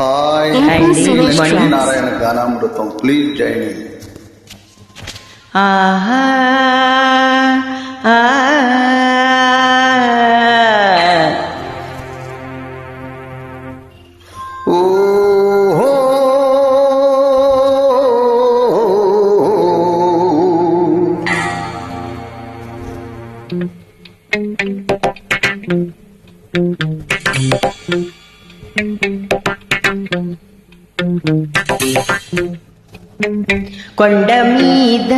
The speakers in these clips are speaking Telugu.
హాయ్ అండి, Lakshmi morning. Narayana గానామృతం please join in ఆహా ఆ ఓహో కొండ మీద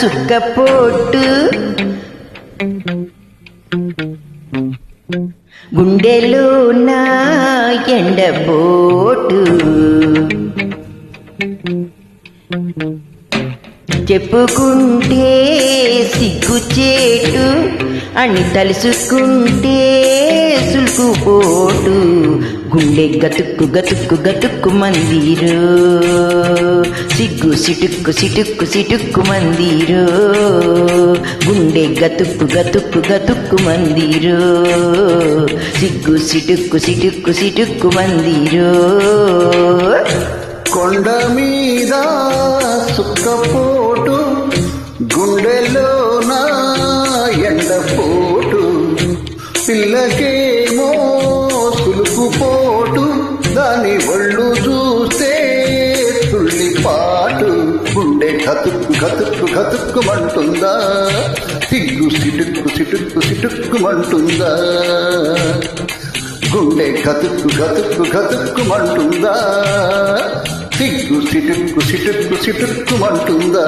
సుక్కపోటు గుండెలో నా ఎండబోటు చెప్పుకుంటే సిగ్గుచేటు అని తలుసుకుంటే సులుకుపోటు గుండె గతుక్కు గతుక్కు గతుక్కు మందిరు. సిగ్గు సిటుక్కు సిటుక్కు సిటుక్కు మందిరు. గుండె గతుక్కు గతుక్కు గతుక్కు మందిరు. సిగ్గు సిటుక్కు సిటుక్కు సిటుక్కు మందిరు. కొండ మీద సుక్కపోటు గుండెలో నా ఎండపోటు పిల్లకే దాని ఒళ్ళు చూస్తే తుళ్ళిపాటు గుండె గతుక్కు గతుక్కు గతుక్కుమంటుందా సిగ్గు సిటుక్కు సిటుక్కు సిటుక్కుమంటుందా? గుండె గతుక్కు గతుక్కు గతుక్కుమంటుందా సిగ్గు సిటుక్కు సిటుక్కు సిటుక్కుమంటుందా?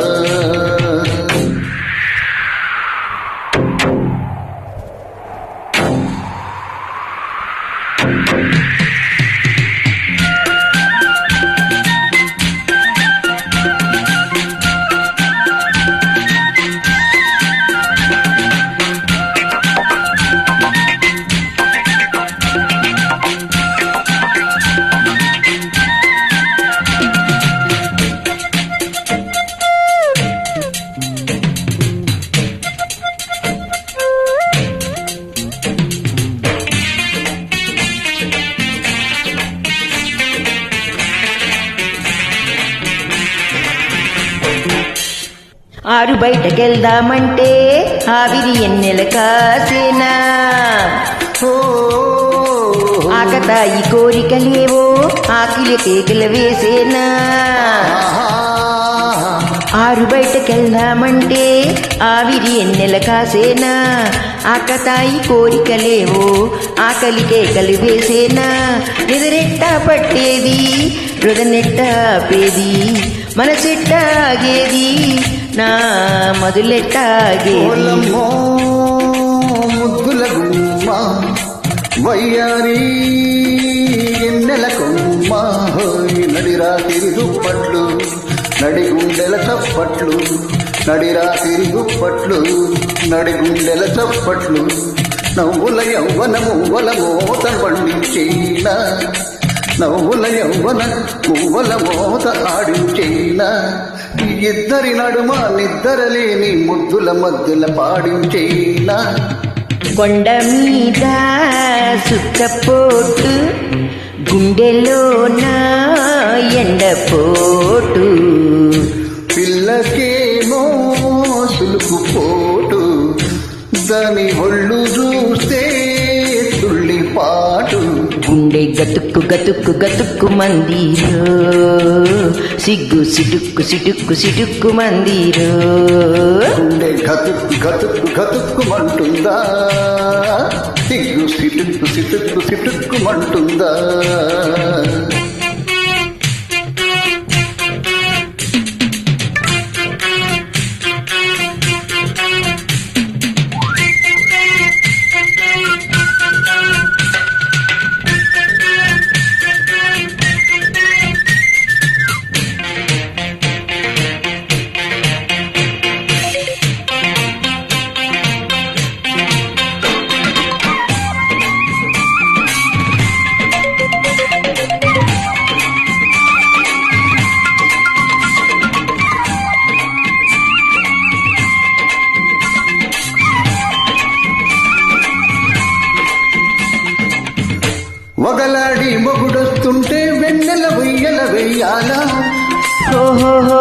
ఆరు బయటకెళ్దామంటే ఆవిరి ఎన్నెల కాసేనా? ఓ ఆకతాయి కోరికలేవో ఆకిలి కేకలు వేసేనా? ఆరు బయటకెళ్దామంటే ఆవిరి ఎన్నెల కాసేనా? ఆకతాయి కోరికలేవో ఆకలి కేకలు వేసేనా? నిద్రెట్టా పట్టేది రుదనెట్ట ఆపేది మనసెట్ట ఆగేది నా మొదలెట్ట ఆగేది ఓలమ్మో ముద్దుల గుమ్మ వయ్యారి ఎన్నెల కొమ్మ నడిరా తిరిగు పట్లు నడిగుండెల చప్పట్లు నడిరా తిరిగు పట్లు నడిగుండెల చప్పట్లు నవ్వుల యవ్వన మువ్వల మోత పండించేనా నవ్వుల యవ్వన మువ్వల మోత ఆడించేనా ఇద్దరి నడుమ నిద్దరలేని ముద్దుల మధ్యల పాడించేనా కొండ మీద సుట్టపోటు గుండెలో నా ఎండపోటు పిల్లకేమో సులుకు పోటు దాని గుండె గతుక్కు గతుక్కు గతుక్కు మందిరో. సిగ్గు సిటుక్కు సిటుక్కు సిటుక్కు మందిరో. గుండె గతుక్కు గతుక్కు గతుక్కుమంటుందా సిగ్గు సిటుక్కు సిటుక్కు సిటుక్కు మంటుందా? వెయ్యల వెయ్యాలా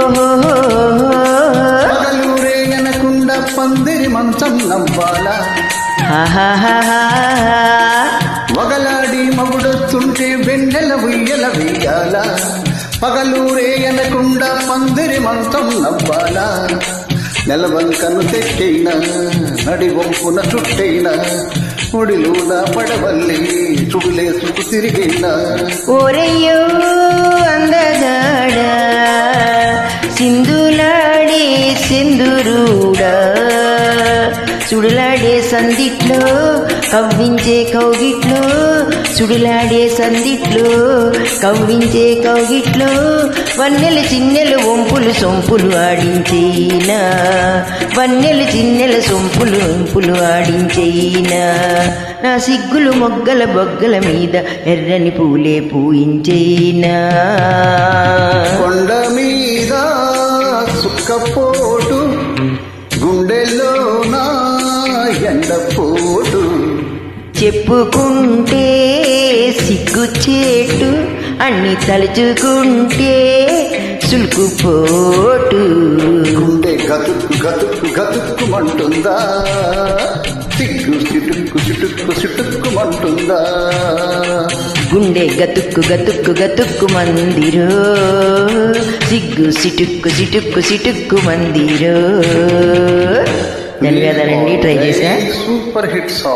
పగలూరే అనకుండా పందిరి మంచం నవ్వాలా. వగలాడి మగుడొస్తుంటే వెన్నెల ఉయ్యల వెయ్యాలా. పగలూరే అనకుండా పందిరి మంచం నవ్వాలా. నెలవంకను తెచ్చైనా నడి వంపున చుట్టైనా ఒడిలోన పడవల్లి చుడులేసుకు తిరిగైనా. ఓరయ్యో అందగాడ సింధులాడే సింధురుడా చుడులాడే సందిట్లో కవ్వించే కౌగిట్లో సుడులాడే సందిట్లో కవ్వించే కౌగిట్లో వన్నెలు చిన్నెలు వంపులు సొంపులు ఆడించేనా వన్నెలు చిన్నెల సొంపులు వంపులు ఆడించేనా నా సిగ్గులు మొగ్గల బొగ్గల మీద ఎర్రని పూలే పూయించేనా కొండ మీద సుక్కపో చెప్పుకుంటే సిగ్గుచేటు అన్ని తలుచుకుంటే సులుకుపోటు. గుండె గతుక్కు గతుక్కు గతుక్కుమంటుందా? సిగ్గు సిటుక్కు సిటుక్కు సిటుక్కుమంటుందా? గుండె గతుక్కు గతుక్కు గతుక్కు మందిరో సిగ్గు సిటుక్కు సిటుక్కు సిటుక్కు మందిరో ధన్యవాదాలండి. ట్రై చేసా సూపర్ హిట్ సాంగ్.